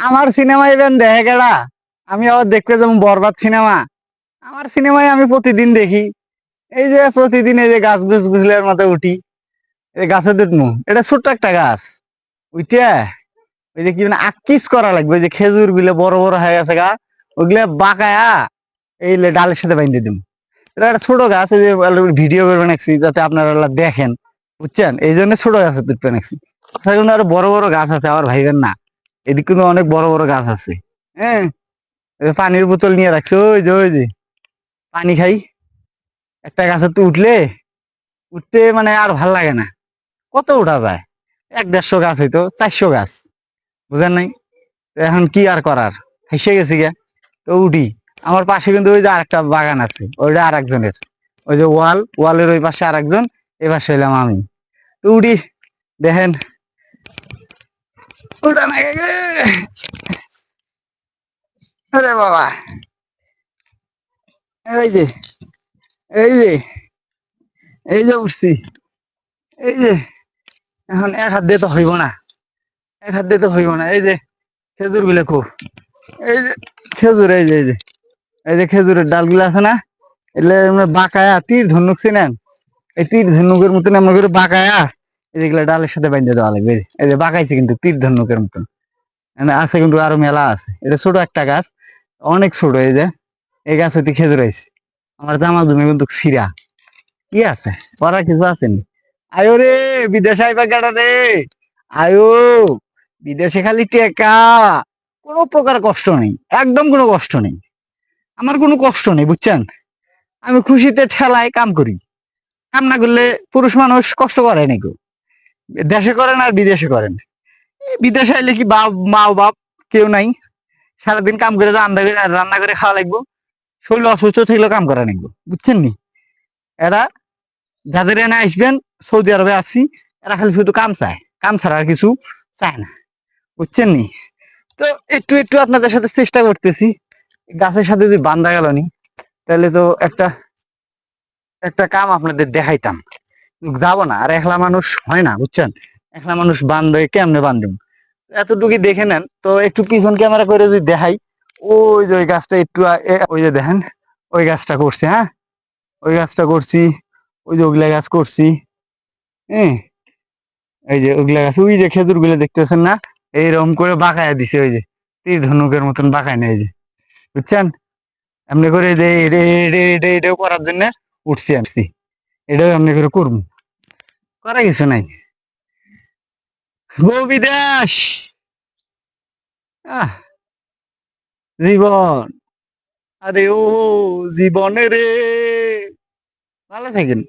আমার cinema even দেখে গেলা। আমি আবার দেখতে যেমন বরবাদ সিনেমা আমার সিনেমায় আমি প্রতিদিন দেখি। এই যে প্রতিদিন এই যে গাছ গুছ গুছলের মতো উঠি। এই গাছের দেখমু এটা ছোট্ট একটা গাছ। উইটা ওই যে কি মানে আকিস করা লাগবে। ওই যে খেজুরগুলো বড় বড় হয়ে গেছে গা। ওইগুলা বাঁকায়া এই ডালের সাথে বাইন্ধে দিম এটা একটা ছোট গাছ। এই যে ভিডিও করবে নাকছি যাতে আপনারা দেখেন। বুঝছেন? এই জন্য ছোট গাছে তুলতে নাকছি আরও বড় বড় গাছ আছে আমার ভাইবেন না। এদিক কিন্তু অনেক বড় বড় গাছ আছে। হ্যাঁ? পানির বোতল নিয়ে রাখছে, ওই যে ওই যে। পানি খাই। একটা গাছে তো উঠলে, উঠতে মানে আর ভালো লাগে না। কত উঠা যায়? এক দেড়শো গাছ হইতো, চারশো গাছ। বুঝেন নাই? এখন কি আর করার? হেসে গেছি গে। তো উঠি। আমার পাশে কিন্তু ওই যে আরেকটা বাগান আছে, ওইটা আর একজনের ওই যে ওয়াল, ওয়ালের ওই পাশে আর একজন এ পাশে হইলাম আমি। তো উঠি। দেখেন ওটা না। আরে বাবা। এই যে এই যে এই যে উঠছি। এই যে, এখন এক হাত দিয়ে তো হইব না। এক হাত দিয়ে তো হইব না। এই যে, খেজুরগুলো খুব। এই যে, খেজুর, এই যে এই যে এই যে খেজুরের ডালগুলো আছে না, এগুলো বাঁকায়া তীর ধনুক চিনেন এই তীর ধনুকের মতন এমন করে বাঁকায়া এগুলা ডালের সাথে বাইন্ধে দেওয়া লাগবে, এই যে- বাঁকাইছে কিন্তু তীর ধনুকের মতন। এখানে আছে কিন্তু আরও মেলা আছে। এটা ছোট একটা গাছ, অনেক ছোট এই যে। এই গাছ হইতে খেজুর আইছে। আমার জামা জমি কিন্তু ছিঁড়া। কি আছে? করার কিছু আসেনি। আয়ো রে, বিদেশে আইবা কেডা রে। আয়ো, বিদেশে খালি টেকা। কোনো প্রকার কষ্ট নেই। একদম কোনো কষ্ট নেই। আমার কোনো কষ্ট নেই, বুঝছেন? আমি খুশিতে ঠেলায় কাম করি। কাম না করলে পুরুষ মানুষ কষ্ট করে নাকি? দেশে করেন আর বিদেশে করেন। বিদেশে আইলে কি বাপ, মা, বাপ কেউ নাই? সারাদিন কাম করে রান্না করে রান্না করে খাওয়া লাগবো। শরীর অসুস্থ থাকলে কাম করা লাগবো, বুঝছেন নি? এরা যাদের এনে আসবেন, সৌদি আরবে আসছি এরা খালি শুধু কাম চায়। কাম ছাড়া আর কিছু চায় না, বুঝছেন নি? তো একটু একটু আপনাদের সাথে চেষ্টা করতেছি। গাছের সাথে যদি বান্ধা গেল নি, তাহলে তো একটা একটা কাম আপনাদের দেখাইতাম। যাব না। আর একলা মানুষ হয় না, বুঝছেন? একলা মানুষ বান্ধবে কেমনে বান্ধব এতটুকু দেখে নেন। তো একটু পিছন ক্যামেরা করে যদি দেখাই, ওই যে ওই গাছটা একটু ওই যে দেখেন, ওই গাছটা করছি হ্যাঁ? ওই গাছটা করছি, ওই যে ওগুলা গাছ করছি হ্যাঁ এই যে ওগুলা গাছ, ওই যে খেজুরগুলো দেখতেছেন না? এইরকম করে বাঁকায়া দিছে, ওই যে। তীর ধনুকের মতন বাঁকায় না এই যে। বুঝছেন? এমনি করে এটাও করার জন্য উঠছি আসছি এটাও এমনি করে করব। করা কিছু নাই। বিদেশ! জীবন। আরে ও জীবনে রে। ভালো থাকেন।